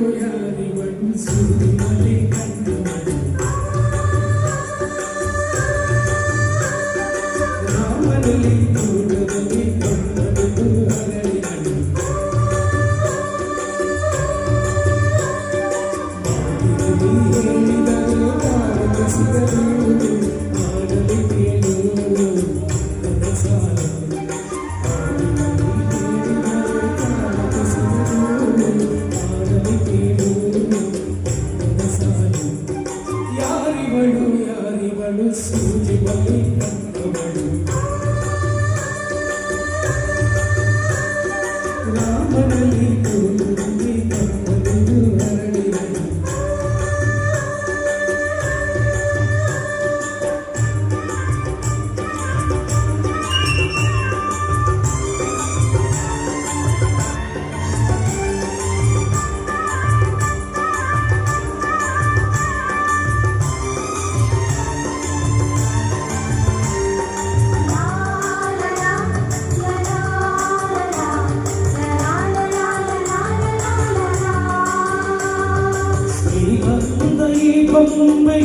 Kau jadi. Let's go to the party.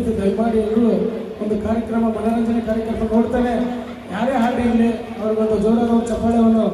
ದಯವಿಟ್ಟು ದಯಮಾಡಿ ಒಂದು ಕಾರ್ಯಕ್ರಮ ಮನೋರಂಜನೆ ಕಾರ್ಯಕ್ರಮ ನೋಡ್ತಾರೆ. ಯಾರೇ ಹಾಡಿರಲಿ ಅವ್ರಿಗೊಂದು ಜೋರಾದ ಚಪ್ಪಾಳೆವನ್ನು